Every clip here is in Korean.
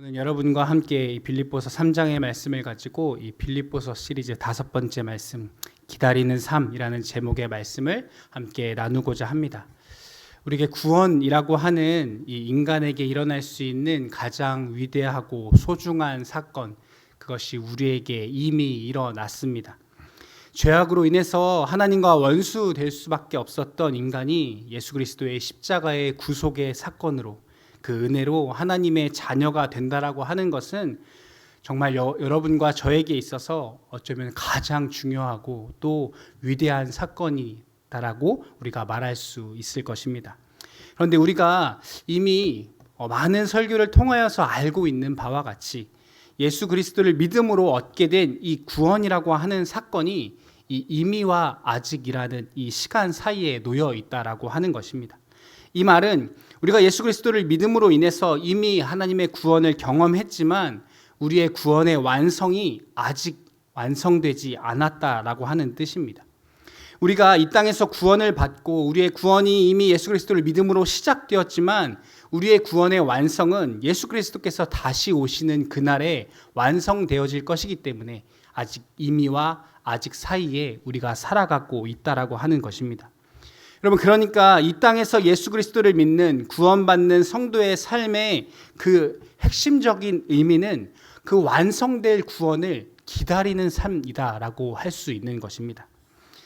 오늘 여러분과 함께 이 빌립보서 3장의 말씀을 가지고 이 빌립보서 시리즈 다섯 번째 말씀 기다리는 삶이라는 제목의 말씀을 함께 나누고자 합니다. 우리에게 구원이라고 하는 이 인간에게 일어날 수 있는 가장 위대하고 소중한 사건 그것이 우리에게 이미 일어났습니다. 죄악으로 인해서 하나님과 원수 될 수밖에 없었던 인간이 예수 그리스도의 십자가의 구속의 사건으로 그 은혜로 하나님의 자녀가 된다라고 하는 것은 정말 여, 여러분과 저에게 있어서 어쩌면 가장 중요하고 또 위대한 사건이다라고 우리가 말할 수 있을 것입니다. 그런데 우리가 이미 어, 많은 설교를 통하여서 알고 있는 바와 같이 예수 그리스도를 믿음으로 얻게 된 이 구원이라고 하는 사건이 이 이미와 아직이라는 이 시간 사이에 놓여 있다라고 하는 것입니다. 이 말은 우리가 예수 그리스도를 믿음으로 인해서 이미 하나님의 구원을 경험했지만 우리의 구원의 완성이 아직 완성되지 않았다라고 하는 뜻입니다. 우리가 이 땅에서 구원을 받고 우리의 구원이 이미 예수 그리스도를 믿음으로 시작되었지만 우리의 구원의 완성은 예수 그리스도께서 다시 오시는 그날에 완성되어질 것이기 때문에 아직 이미와 아직 사이에 우리가 살아가고 있다라고 하는 것입니다. 여러분 그러니까 이 땅에서 예수 그리스도를 믿는 구원받는 성도의 삶의 그 핵심적인 의미는 그 완성될 구원을 기다리는 삶이다라고 할 수 있는 것입니다.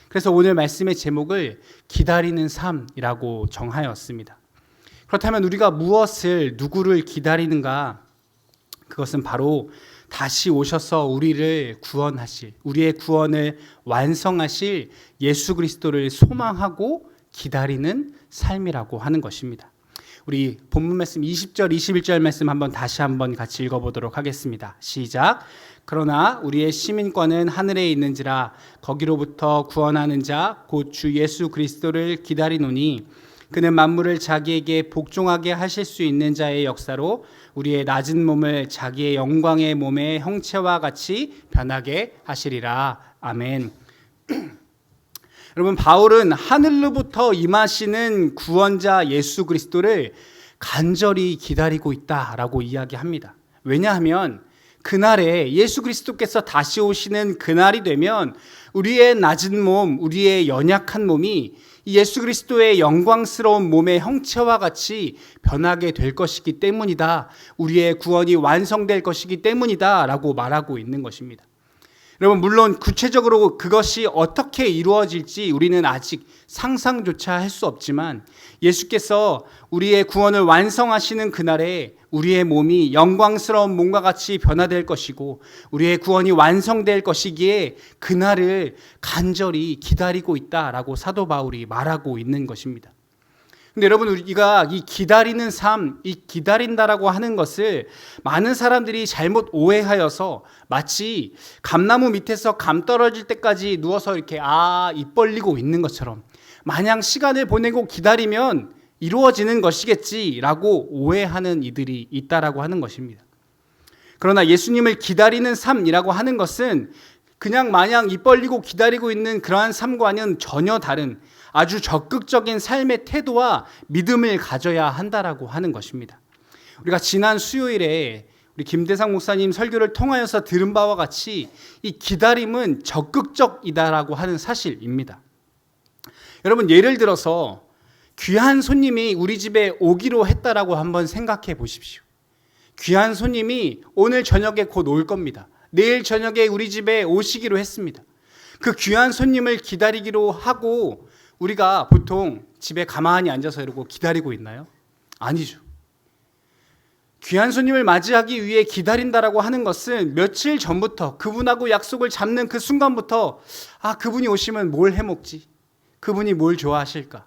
그래서 오늘 말씀의 제목을 기다리는 삶이라고 정하였습니다. 그렇다면 우리가 무엇을 누구를 기다리는가? 그것은 바로 다시 오셔서 우리를 구원하실 우리의 구원을 완성하실 예수 그리스도를 소망하고 기다리는 삶이라고 하는 것입니다. 우리 본문 말씀 20절 21절 말씀 한번 다시 한번 같이 읽어 보도록 하겠습니다. 시작. 그러나 우리의 시민권은 하늘에 있는지라 거기로부터 구원하는 자 곧 주 예수 그리스도를 기다리노니 그는 만물을 자기에게 복종하게 하실 수 있는 자의 역사로 우리의 낮은 몸을 자기의 영광의 몸의 형체와 같이 변하게 하시리라. 아멘. 여러분 바울은 하늘로부터 임하시는 구원자 예수 그리스도를 간절히 기다리고 있다라고 이야기합니다. 왜냐하면 그날에 예수 그리스도께서 다시 오시는 그날이 되면 우리의 낮은 몸, 우리의 연약한 몸이 예수 그리스도의 영광스러운 몸의 형체와 같이 변하게 될 것이기 때문이다. 우리의 구원이 완성될 것이기 때문이다 라고 말하고 있는 것입니다. 여러분 물론 구체적으로 그것이 어떻게 이루어질지 우리는 아직 상상조차 할 수 없지만 예수께서 우리의 구원을 완성하시는 그날에 우리의 몸이 영광스러운 몸과 같이 변화될 것이고 우리의 구원이 완성될 것이기에 그날을 간절히 기다리고 있다라고 사도 바울이 말하고 있는 것입니다. 근데 여러분 우리가 이 기다리는 삶, 이 기다린다라고 하는 것을 많은 사람들이 잘못 오해하여서 마치 감나무 밑에서 감 떨어질 때까지 누워서 이렇게 아, 입 벌리고 있는 것처럼 마냥 시간을 보내고 기다리면 이루어지는 것이겠지라고 오해하는 이들이 있다라고 하는 것입니다. 그러나 예수님을 기다리는 삶이라고 하는 것은 그냥 마냥 입 벌리고 기다리고 있는 그러한 삶과는 전혀 다른 아주 적극적인 삶의 태도와 믿음을 가져야 한다라고 하는 것입니다. 우리가 지난 수요일에 우리 김대상 목사님 설교를 통하여서 들은 바와 같이 이 기다림은 적극적이다라고 하는 사실입니다. 여러분 예를 들어서 귀한 손님이 우리 집에 오기로 했다라고 한번 생각해 보십시오. 귀한 손님이 오늘 저녁에 곧 올 겁니다. 내일 저녁에 우리 집에 오시기로 했습니다. 그 귀한 손님을 기다리기로 하고 우리가 보통 집에 가만히 앉아서 이러고 기다리고 있나요? 아니죠. 귀한 손님을 맞이하기 위해 기다린다라고 하는 것은 며칠 전부터 그분하고 약속을 잡는 그 순간부터 아, 그분이 오시면 뭘 해 먹지? 그분이 뭘 좋아하실까?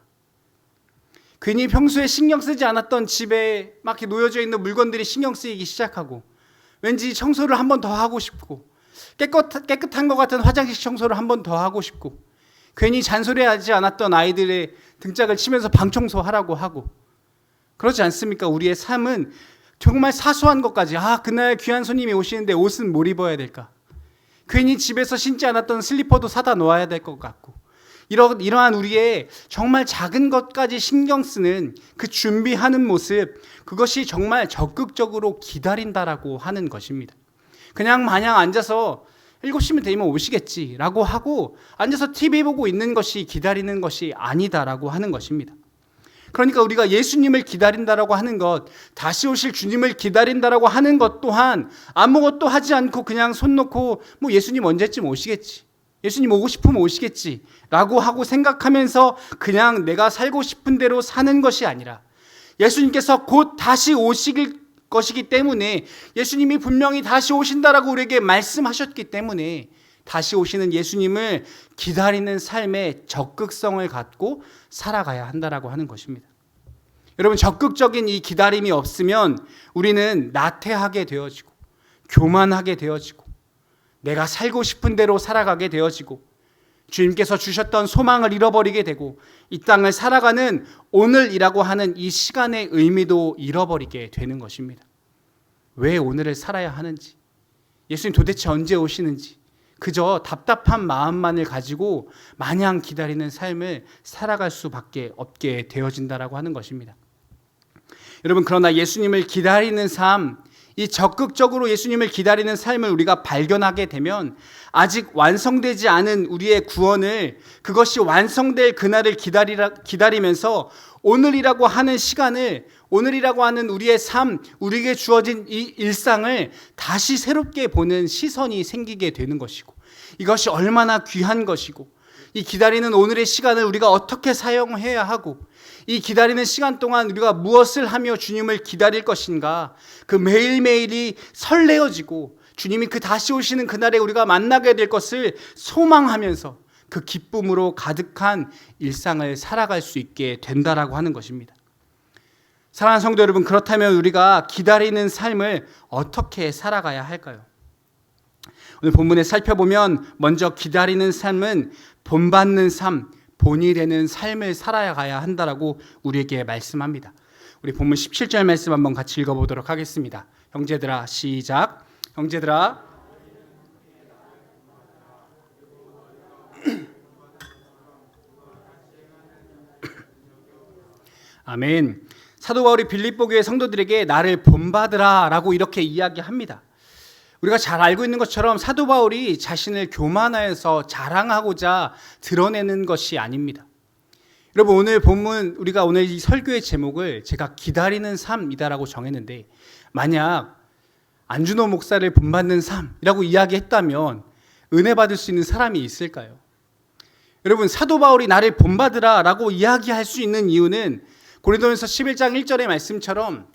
괜히 평소에 신경 쓰지 않았던 집에 막 이렇게 놓여져 있는 물건들이 신경 쓰이기 시작하고 왠지 청소를 한 번 더 하고 싶고 깨끗, 깨끗한 것 같은 화장실 청소를 한 번 더 하고 싶고 괜히 잔소리하지 않았던 아이들의 등짝을 치면서 방 청소하라고 하고 그렇지 않습니까? 우리의 삶은 정말 사소한 것까지 아 그날 귀한 손님이 오시는데 옷은 뭘 입어야 될까? 괜히 집에서 신지 않았던 슬리퍼도 사다 놓아야 될 것 같고 이러, 이러한 우리의 정말 작은 것까지 신경 쓰는 그 준비하는 모습, 그것이 정말 적극적으로 기다린다라고 하는 것입니다. 그냥 마냥 앉아서 7시면 되면 오시겠지라고 하고 앉아서 TV 보고 있는 것이 기다리는 것이 아니다라고 하는 것입니다. 그러니까 우리가 예수님을 기다린다라고 하는 것, 다시 오실 주님을 기다린다라고 하는 것 또한 아무것도 하지 않고 그냥 손 놓고 뭐 예수님 언제쯤 오시겠지. 예수님 오고 싶으면 오시겠지. 라고 하고 생각하면서 그냥 내가 살고 싶은 대로 사는 것이 아니라 예수님께서 곧 다시 오실 것이기 때문에 예수님이 분명히 다시 오신다라고 우리에게 말씀하셨기 때문에 다시 오시는 예수님을 기다리는 삶의 적극성을 갖고 살아가야 한다라고 하는 것입니다. 여러분 적극적인 이 기다림이 없으면 우리는 나태하게 되어지고 교만하게 되어지고 내가 살고 싶은 대로 살아가게 되어지고 주님께서 주셨던 소망을 잃어버리게 되고 이 땅을 살아가는 오늘이라고 하는 이 시간의 의미도 잃어버리게 되는 것입니다. 왜 오늘을 살아야 하는지, 예수님 도대체 언제 오시는지, 그저 답답한 마음만을 가지고 마냥 기다리는 삶을 살아갈 수밖에 없게 되어진다라고 하는 것입니다. 여러분 그러나 예수님을 기다리는 삶, 이 적극적으로 예수님을 기다리는 삶을 우리가 발견하게 되면 아직 완성되지 않은 우리의 구원을 그것이 완성될 그날을 기다리라, 기다리면서 오늘이라고 하는 시간을 오늘이라고 하는 우리의 삶, 우리에게 주어진 이 일상을 다시 새롭게 보는 시선이 생기게 되는 것이고 이것이 얼마나 귀한 것이고 이 기다리는 오늘의 시간을 우리가 어떻게 사용해야 하고 이 기다리는 시간 동안 우리가 무엇을 하며 주님을 기다릴 것인가 그 매일매일이 설레어지고 주님이 그 다시 오시는 그날에 우리가 만나게 될 것을 소망하면서 그 기쁨으로 가득한 일상을 살아갈 수 있게 된다라고 하는 것입니다. 사랑하는 성도 여러분, 그렇다면 우리가 기다리는 삶을 어떻게 살아가야 할까요? 오늘 본문에 살펴보면 먼저 기다리는 삶은 본받는 삶, 본이 되는 삶을 살아야 가야 한다라고 우리에게 말씀합니다. 우리 본문 17절 말씀 한번 같이 읽어보도록 하겠습니다. 형제들아 시작. 형제들아 아멘. 사도 바울이 빌립보 교회 성도들에게 나를 본받으라라고 이렇게 이야기합니다. 우리가 잘 알고 있는 것처럼 사도 바울이 자신을 교만하여서 자랑하고자 드러내는 것이 아닙니다. 여러분 오늘 본문 우리가 오늘 이 설교의 제목을 제가 기다리는 삶이다라고 정했는데 만약 안준호 목사를 본받는 삶이라고 이야기했다면 은혜 받을 수 있는 사람이 있을까요? 여러분 사도 바울이 나를 본받으라라고 이야기할 수 있는 이유는 고린도전서 11장 1절의 말씀처럼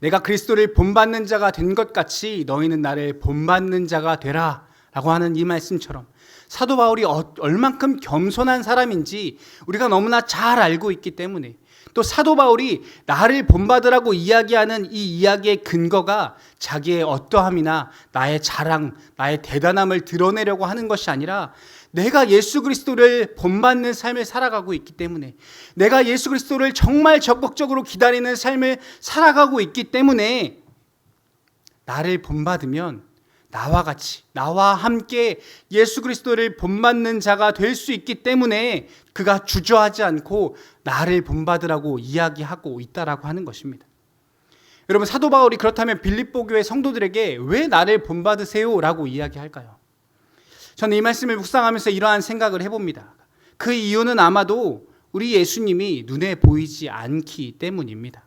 내가 그리스도를 본받는 자가 된 것 같이 너희는 나를 본받는 자가 되라 라고 하는 이 말씀처럼 사도 바울이 어, 얼만큼 겸손한 사람인지 우리가 너무나 잘 알고 있기 때문에 또 사도 바울이 나를 본받으라고 이야기하는 이 이야기의 근거가 자기의 어떠함이나 나의 자랑, 나의 대단함을 드러내려고 하는 것이 아니라 내가 예수 그리스도를 본받는 삶을 살아가고 있기 때문에 내가 예수 그리스도를 정말 적극적으로 기다리는 삶을 살아가고 있기 때문에 나를 본받으면 나와 같이 나와 함께 예수 그리스도를 본받는 자가 될 수 있기 때문에 그가 주저하지 않고 나를 본받으라고 이야기하고 있다라고 하는 것입니다. 여러분 사도 바울이 그렇다면 빌립보 교회 성도들에게 왜 나를 본받으세요라고 이야기할까요? 저는 이 말씀을 묵상하면서 이러한 생각을 해봅니다. 그 이유는 아마도 우리 예수님이 눈에 보이지 않기 때문입니다.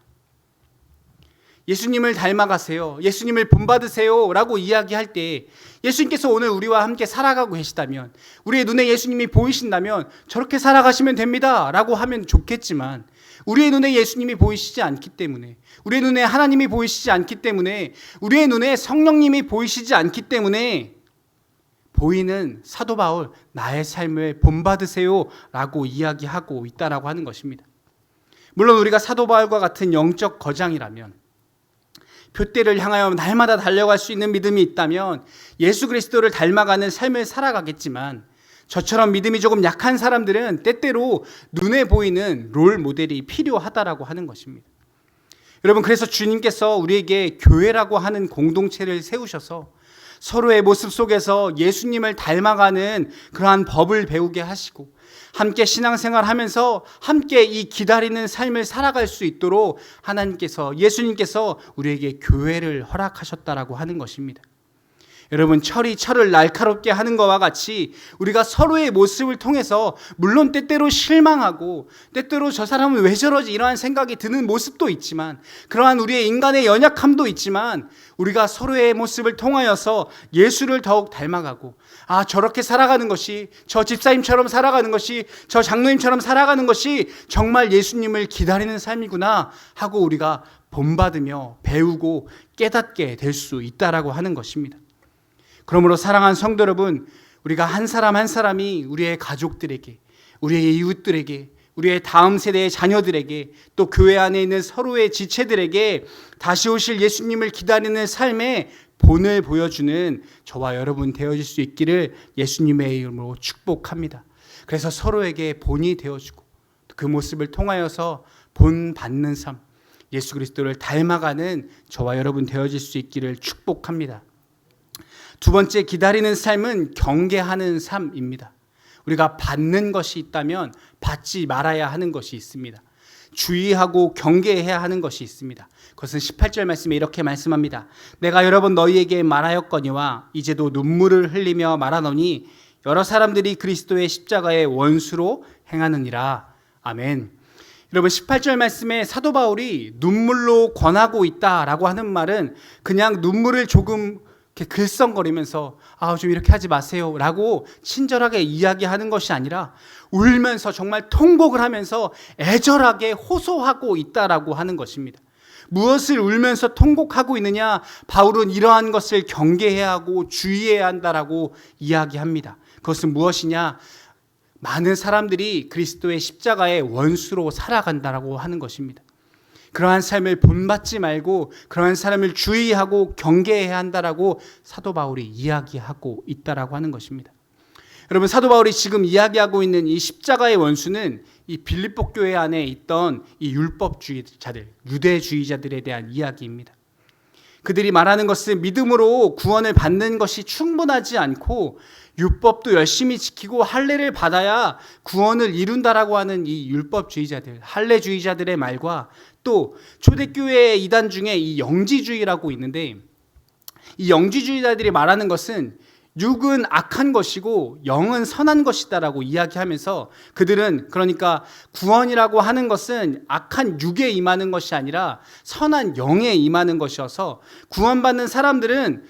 예수님을 닮아가세요. 예수님을 본받으세요. 라고 이야기할 때 예수님께서 오늘 우리와 함께 살아가고 계시다면 우리의 눈에 예수님이 보이신다면 저렇게 살아가시면 됩니다. 라고 하면 좋겠지만 우리의 눈에 예수님이 보이시지 않기 때문에 우리의 눈에 하나님이 보이시지 않기 때문에 우리의 눈에 성령님이 보이시지 않기 때문에 보이는 사도 바울 나의 삶을 본받으세요라고 이야기하고 있다라고 하는 것입니다. 물론 우리가 사도 바울과 같은 영적 거장이라면 표대를 향하여 날마다 달려갈 수 있는 믿음이 있다면 예수 그리스도를 닮아가는 삶을 살아가겠지만 저처럼 믿음이 조금 약한 사람들은 때때로 눈에 보이는 롤 모델이 필요하다라고 하는 것입니다. 여러분 그래서 주님께서 우리에게 교회라고 하는 공동체를 세우셔서 서로의 모습 속에서 예수님을 닮아가는 그러한 법을 배우게 하시고 함께 신앙생활 하면서 함께 이 기다리는 삶을 살아갈 수 있도록 하나님께서, 예수님께서 우리에게 교회를 허락하셨다라고 하는 것입니다. 여러분 철이 철을 날카롭게 하는 것과 같이 우리가 서로의 모습을 통해서 물론 때때로 실망하고 때때로 저 사람은 왜 저러지 이러한 생각이 드는 모습도 있지만 그러한 우리의 인간의 연약함도 있지만 우리가 서로의 모습을 통하여서 예수를 더욱 닮아가고 아 저렇게 살아가는 것이 저 집사님처럼 살아가는 것이 저 장로님처럼 살아가는 것이 정말 예수님을 기다리는 삶이구나 하고 우리가 본받으며 배우고 깨닫게 될 수 있다라고 하는 것입니다. 그러므로 사랑하는 성도 여러분, 우리가 한 사람 한 사람이 우리의 가족들에게, 우리의 이웃들에게, 우리의 다음 세대의 자녀들에게, 또 교회 안에 있는 서로의 지체들에게 다시 오실 예수님을 기다리는 삶의 본을 보여주는 저와 여러분 되어질 수 있기를 예수님의 이름으로 축복합니다. 그래서 서로에게 본이 되어주고 그 모습을 통하여서 본 받는 삶, 예수 그리스도를 닮아가는 저와 여러분 되어질 수 있기를 축복합니다. 두 번째 기다리는 삶은 경계하는 삶입니다. 우리가 받는 것이 있다면 받지 말아야 하는 것이 있습니다. 주의하고 경계해야 하는 것이 있습니다. 그것은 18절 말씀에 이렇게 말씀합니다. 내가 여러 번 너희에게 말하였거니와 이제도 눈물을 흘리며 말하노니 여러 사람들이 그리스도의 십자가의 원수로 행하느니라. 아멘. 여러분 18절 말씀에 사도 바울이 눈물로 권하고 있다라고 하는 말은 그냥 눈물을 조금 이렇게 글썽거리면서 아 좀 이렇게 하지 마세요 라고 친절하게 이야기하는 것이 아니라 울면서 정말 통곡을 하면서 애절하게 호소하고 있다라고 하는 것입니다. 무엇을 울면서 통곡하고 있느냐? 바울은 이러한 것을 경계해야 하고 주의해야 한다라고 이야기합니다. 그것은 무엇이냐? 많은 사람들이 그리스도의 십자가의 원수로 살아간다라고 하는 것입니다. 그러한 삶을 본받지 말고 그러한 사람을 주의하고 경계해야 한다라고 사도 바울이 이야기하고 있다라고 하는 것입니다. 여러분 사도 바울이 지금 이야기하고 있는 이 십자가의 원수는 이 빌립보 교회 안에 있던 이 율법주의자들, 유대주의자들에 대한 이야기입니다. 그들이 말하는 것은 믿음으로 구원을 받는 것이 충분하지 않고 율법도 열심히 지키고 할례를 받아야 구원을 이룬다라고 하는 이 율법주의자들, 할례주의자들의 말과 또 초대교회 이단 중에 이 영지주의라고 있는데 이 영지주의자들이 말하는 것은 육은 악한 것이고 영은 선한 것이다라고 이야기하면서 그들은 그러니까 구원이라고 하는 것은 악한 육에 임하는 것이 아니라 선한 영에 임하는 것이어서 구원받는 사람들은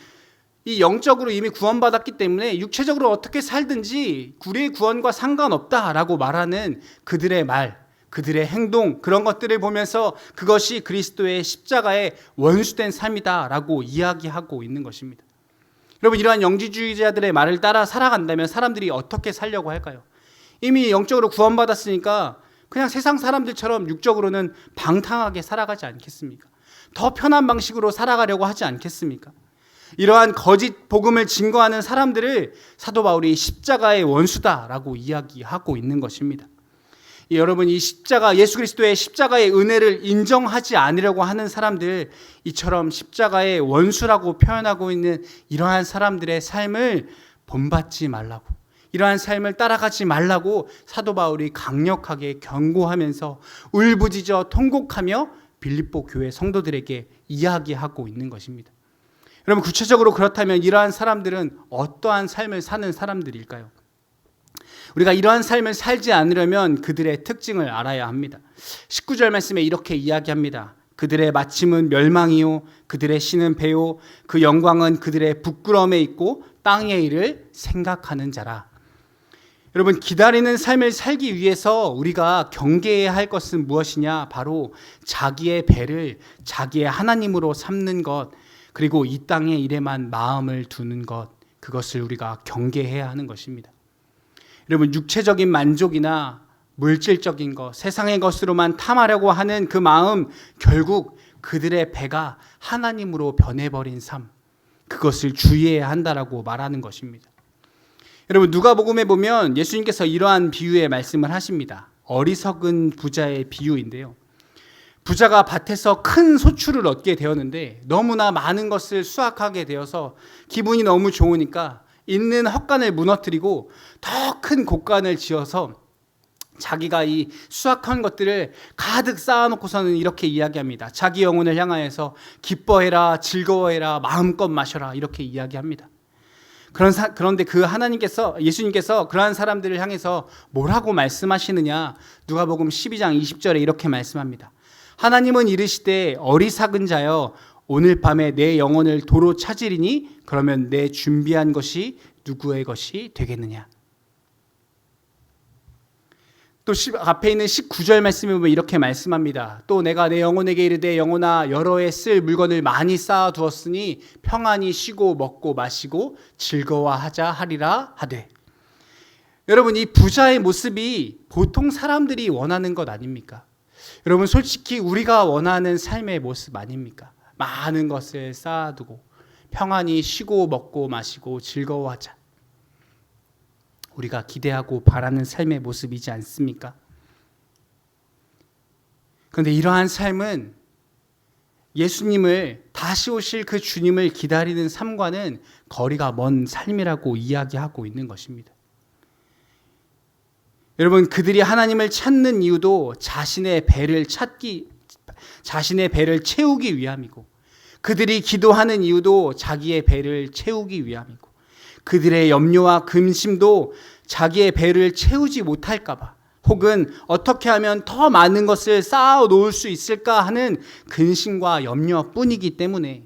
이 영적으로 이미 구원받았기 때문에 육체적으로 어떻게 살든지 우리의 구원과 상관없다라고 말하는 그들의 말, 그들의 행동 그런 것들을 보면서 그것이 그리스도의 십자가의 원수된 삶이다라고 이야기하고 있는 것입니다. 여러분 이러한 영지주의자들의 말을 따라 살아간다면 사람들이 어떻게 살려고 할까요? 이미 영적으로 구원받았으니까 그냥 세상 사람들처럼 육적으로는 방탕하게 살아가지 않겠습니까? 더 편한 방식으로 살아가려고 하지 않겠습니까? 이러한 거짓 복음을 증거하는 사람들을 사도 바울이 십자가의 원수다라고 이야기하고 있는 것입니다. 여러분 이 십자가 예수 그리스도의 십자가의 은혜를 인정하지 않으려고 하는 사람들 이처럼 십자가의 원수라고 표현하고 있는 이러한 사람들의 삶을 본받지 말라고 이러한 삶을 따라가지 말라고 사도 바울이 강력하게 경고하면서 울부짖어 통곡하며 빌립보 교회 성도들에게 이야기하고 있는 것입니다. 여러분 구체적으로 그렇다면 이러한 사람들은 어떠한 삶을 사는 사람들일까요? 우리가 이러한 삶을 살지 않으려면 그들의 특징을 알아야 합니다. 19절 말씀에 이렇게 이야기합니다. 그들의 마침은 멸망이요 그들의 신은 배요 그 영광은 그들의 부끄러움에 있고 땅의 일을 생각하는 자라. 여러분 기다리는 삶을 살기 위해서 우리가 경계해야 할 것은 무엇이냐? 바로 자기의 배를 자기의 하나님으로 삼는 것 그리고 이 땅의 일에만 마음을 두는 것 그것을 우리가 경계해야 하는 것입니다. 여러분 육체적인 만족이나 물질적인 것, 세상의 것으로만 탐하려고 하는 그 마음 결국 그들의 배가 하나님으로 변해버린 삶 그것을 주의해야 한다라고 말하는 것입니다. 여러분 누가복음에 보면 예수님께서 이러한 비유의 말씀을 하십니다. 어리석은 부자의 비유인데요. 부자가 밭에서 큰 소출을 얻게 되었는데 너무나 많은 것을 수확하게 되어서 기분이 너무 좋으니까 있는 헛간을 무너뜨리고 더 큰 곡간을 지어서 자기가 이 수확한 것들을 가득 쌓아놓고서는 이렇게 이야기합니다. 자기 영혼을 향하여서 기뻐해라, 즐거워해라, 마음껏 마셔라 이렇게 이야기합니다. 그런 사, 그런데 그 하나님께서 예수님께서 그러한 사람들을 향해서 뭐라고 말씀하시느냐? 누가복음 12장 20절에 이렇게 말씀합니다. 하나님은 이르시되 어리석은 자여 오늘 밤에 내 영혼을 도로 찾으리니 그러면 내 준비한 것이 누구의 것이 되겠느냐? 또 10, 앞에 있는 19절 말씀에 보면 이렇게 말씀합니다. 또 내가 내 영혼에게 이르되 영혼아 여러 해 쓸 물건을 많이 쌓아 두었으니 평안히 쉬고 먹고 마시고 즐거워하자 하리라 하되 여러분 이 부자의 모습이 보통 사람들이 원하는 것 아닙니까? 여러분 솔직히 우리가 원하는 삶의 모습 아닙니까? 많은 것을 쌓아두고 평안히 쉬고 먹고 마시고 즐거워하자. 우리가 기대하고 바라는 삶의 모습이지 않습니까? 그런데 이러한 삶은 예수님을 다시 오실 그 주님을 기다리는 삶과는 거리가 먼 삶이라고 이야기하고 있는 것입니다. 여러분 그들이 하나님을 찾는 이유도 자신의 배를 찾기 자신의 배를 채우기 위함이고 그들이 기도하는 이유도 자기의 배를 채우기 위함이고 그들의 염려와 근심도 자기의 배를 채우지 못할까봐 혹은 어떻게 하면 더 많은 것을 쌓아 놓을 수 있을까 하는 근심과 염려뿐이기 때문에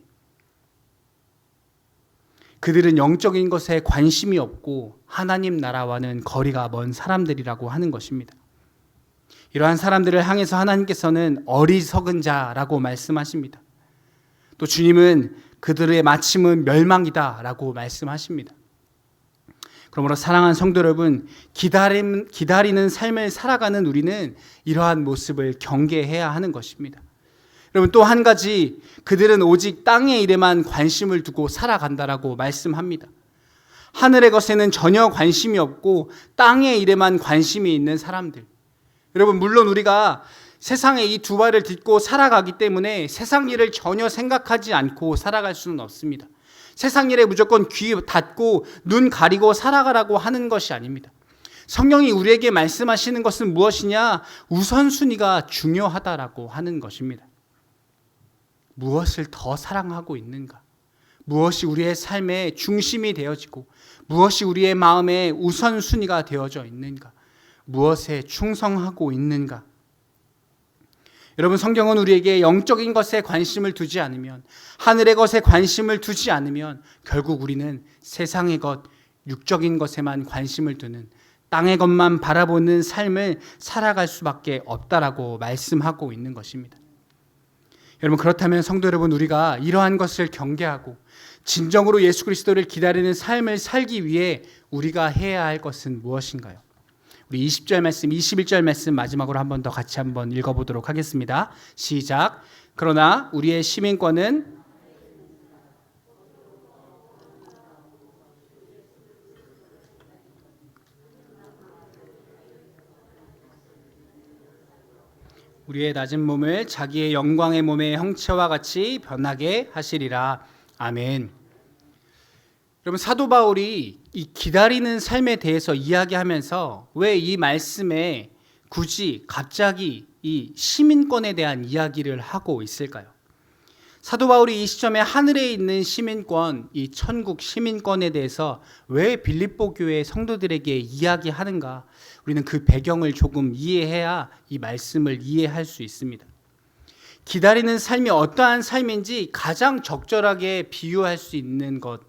그들은 영적인 것에 관심이 없고 하나님 나라와는 거리가 먼 사람들이라고 하는 것입니다. 이러한 사람들을 향해서 하나님께서는 어리석은 자라고 말씀하십니다. 또 주님은 그들의 마침은 멸망이다라고 말씀하십니다. 그러므로 사랑하는 성도 여러분, 기다림, 기다리는 삶을 살아가는 우리는 이러한 모습을 경계해야 하는 것입니다. 여러분 또 한 가지 그들은 오직 땅의 일에만 관심을 두고 살아간다라고 말씀합니다. 하늘의 것에는 전혀 관심이 없고 땅의 일에만 관심이 있는 사람들. 여러분 물론 우리가 세상에 이 두 발을 딛고 살아가기 때문에 세상 일을 전혀 생각하지 않고 살아갈 수는 없습니다. 세상 일에 무조건 귀 닫고 눈 가리고 살아가라고 하는 것이 아닙니다. 성령이 우리에게 말씀하시는 것은 무엇이냐? 우선순위가 중요하다라고 하는 것입니다. 무엇을 더 사랑하고 있는가? 무엇이 우리의 삶의 중심이 되어지고 무엇이 우리의 마음의 우선순위가 되어져 있는가? 무엇에 충성하고 있는가? 여러분 성경은 우리에게 영적인 것에 관심을 두지 않으면 하늘의 것에 관심을 두지 않으면 결국 우리는 세상의 것, 육적인 것에만 관심을 두는 땅의 것만 바라보는 삶을 살아갈 수밖에 없다라고 말씀하고 있는 것입니다. 여러분 그렇다면 성도 여러분 우리가 이러한 것을 경계하고 진정으로 예수 그리스도를 기다리는 삶을 살기 위해 우리가 해야 할 것은 무엇인가요? 우리 20절 말씀, 21절 말씀 마지막으로 한 번 더 같이 한번 읽어보도록 하겠습니다. 시작. 그러나 우리의 시민권은 우리의 낮은 몸을 자기의 영광의 몸의 형체와 같이 변하게 하시리라. 아멘. 여러분 사도 바울이 이 기다리는 삶에 대해서 이야기하면서 왜 이 말씀에 굳이 갑자기 이 시민권에 대한 이야기를 하고 있을까요? 사도 바울이 이 시점에 하늘에 있는 시민권, 이 천국 시민권에 대해서 왜 빌립보 교회 성도들에게 이야기하는가? 우리는 그 배경을 조금 이해해야 이 말씀을 이해할 수 있습니다. 기다리는 삶이 어떠한 삶인지 가장 적절하게 비유할 수 있는 것,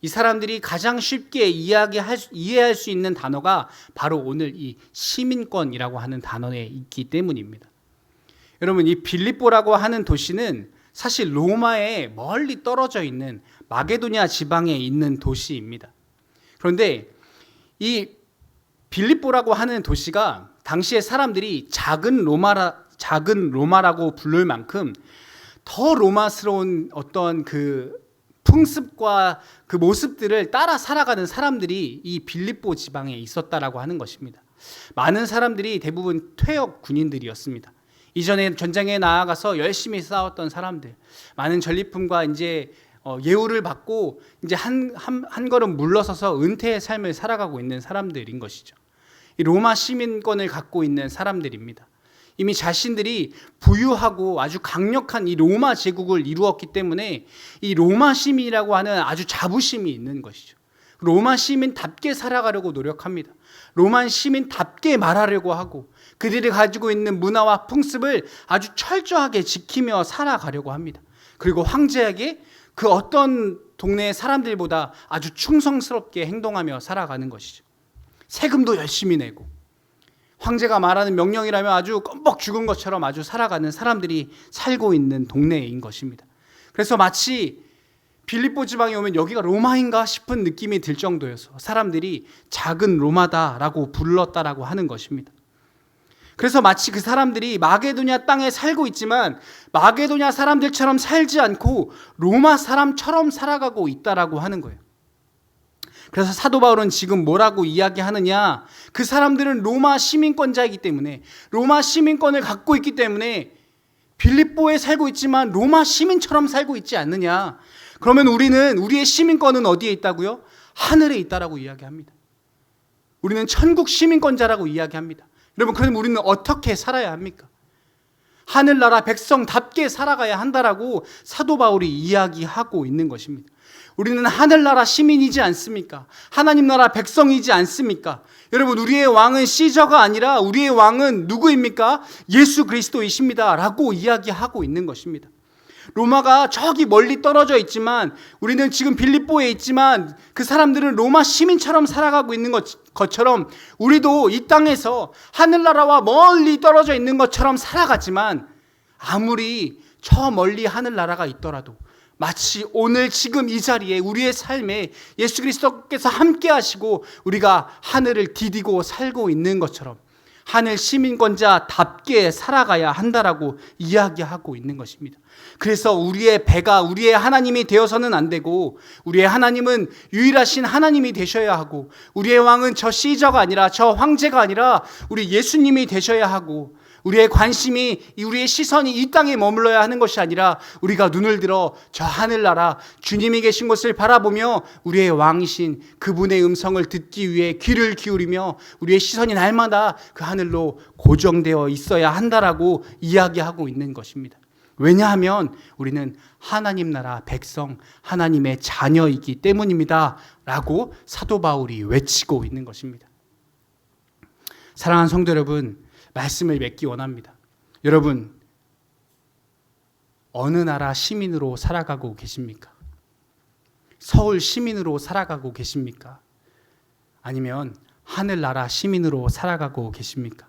이 사람들이 가장 쉽게 이야기할 이해할 수 있는 단어가 바로 오늘 이 시민권이라고 하는 단어에 있기 때문입니다. 여러분 이 빌립보라고 하는 도시는 사실 로마에 멀리 떨어져 있는 마게도니아 지방에 있는 도시입니다. 그런데 이 빌립보라고 하는 도시가 당시에 사람들이 작은 로마라 작은 로마라고 부를 만큼 더 로마스러운 어떤 그 풍습과 그 모습들을 따라 살아가는 사람들이 이 빌립보 지방에 있었다라고 하는 것입니다. 많은 사람들이 대부분 퇴역 군인들이었습니다. 이전에 전장에 나아가서 열심히 싸웠던 사람들, 많은 전리품과 이제 어, 예우를 받고 이제 한, 한, 한 걸음 물러서서 은퇴의 삶을 살아가고 있는 사람들인 것이죠. 이 로마 시민권을 갖고 있는 사람들입니다. 이미 자신들이 부유하고 아주 강력한 이 로마 제국을 이루었기 때문에 이 로마 시민이라고 하는 아주 자부심이 있는 것이죠. 로마 시민답게 살아가려고 노력합니다. 로마 시민답게 말하려고 하고 그들이 가지고 있는 문화와 풍습을 아주 철저하게 지키며 살아가려고 합니다. 그리고 황제에게 그 어떤 동네의 사람들보다 아주 충성스럽게 행동하며 살아가는 것이죠. 세금도 열심히 내고 황제가 말하는 명령이라면 아주 껌뻑 죽은 것처럼 아주 살아가는 사람들이 살고 있는 동네인 것입니다. 그래서 마치 빌립보 지방에 오면 여기가 로마인가 싶은 느낌이 들 정도여서 사람들이 작은 로마다라고 불렀다라고 하는 것입니다. 그래서 마치 그 사람들이 마게도냐 땅에 살고 있지만 마게도냐 사람들처럼 살지 않고 로마 사람처럼 살아가고 있다라고 하는 거예요. 그래서 사도 바울은 지금 뭐라고 이야기하느냐? 그 사람들은 로마 시민권자이기 때문에 로마 시민권을 갖고 있기 때문에 빌립보에 살고 있지만 로마 시민처럼 살고 있지 않느냐? 그러면 우리는 우리의 시민권은 어디에 있다고요? 하늘에 있다라고 이야기합니다. 우리는 천국 시민권자라고 이야기합니다. 여러분, 그럼 우리는 어떻게 살아야 합니까? 하늘나라 백성답게 살아가야 한다라고 사도 바울이 이야기하고 있는 것입니다. 우리는 하늘나라 시민이지 않습니까? 하나님 나라 백성이지 않습니까? 여러분, 우리의 왕은 시저가 아니라 우리의 왕은 누구입니까? 예수 그리스도이십니다. 라고 이야기하고 있는 것입니다. 로마가 저기 멀리 떨어져 있지만 우리는 지금 빌립보에 있지만 그 사람들은 로마 시민처럼 살아가고 있는 것, 것처럼 우리도 이 땅에서 하늘나라와 멀리 떨어져 있는 것처럼 살아가지만 아무리 저 멀리 하늘나라가 있더라도 마치 오늘 지금 이 자리에 우리의 삶에 예수 그리스도께서 함께 하시고 우리가 하늘을 디디고 살고 있는 것처럼 하늘 시민권자답게 살아가야 한다라고 이야기하고 있는 것입니다. 그래서 우리의 배가 우리의 하나님이 되어서는 안 되고 우리의 하나님은 유일하신 하나님이 되셔야 하고 우리의 왕은 저 시저가 아니라 저 황제가 아니라 우리 예수님이 되셔야 하고 우리의 관심이 우리의 시선이 이 땅에 머물러야 하는 것이 아니라 우리가 눈을 들어 저 하늘나라 주님이 계신 곳을 바라보며 우리의 왕이신 그분의 음성을 듣기 위해 귀를 기울이며 우리의 시선이 날마다 그 하늘로 고정되어 있어야 한다라고 이야기하고 있는 것입니다. 왜냐하면 우리는 하나님 나라 백성, 하나님의 자녀이기 때문입니다. 라고 사도 바울이 외치고 있는 것입니다. 사랑하는 성도 여러분, 말씀을 맺기 원합니다. 여러분, 어느 나라 시민으로 살아가고 계십니까? 서울 시민으로 살아가고 계십니까? 아니면 하늘나라 시민으로 살아가고 계십니까?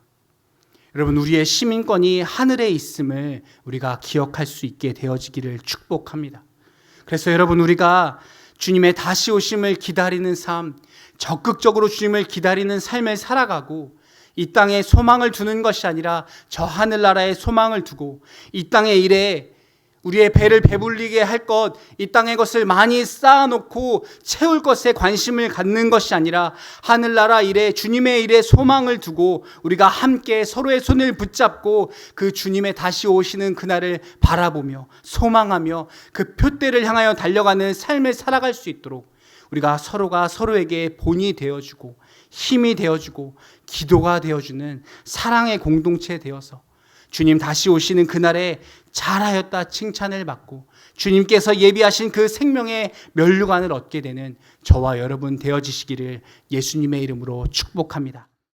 여러분, 우리의 시민권이 하늘에 있음을 우리가 기억할 수 있게 되어지기를 축복합니다. 그래서 여러분, 우리가 주님의 다시 오심을 기다리는 삶, 적극적으로 주님을 기다리는 삶을 살아가고 이 땅에 소망을 두는 것이 아니라 저 하늘나라에 소망을 두고 이 땅의 일에 우리의 배를 배불리게 할 것, 이 땅의 것을 많이 쌓아놓고 채울 것에 관심을 갖는 것이 아니라 하늘나라 일에 주님의 일에 소망을 두고 우리가 함께 서로의 손을 붙잡고 그 주님의 다시 오시는 그날을 바라보며 소망하며 그 표대를 향하여 달려가는 삶을 살아갈 수 있도록 우리가 서로가 서로에게 본이 되어주고 힘이 되어주고 기도가 되어주는 사랑의 공동체 되어서 주님 다시 오시는 그날에 잘하였다 칭찬을 받고 주님께서 예비하신 그 생명의 면류관을 얻게 되는 저와 여러분 되어지시기를 예수님의 이름으로 축복합니다.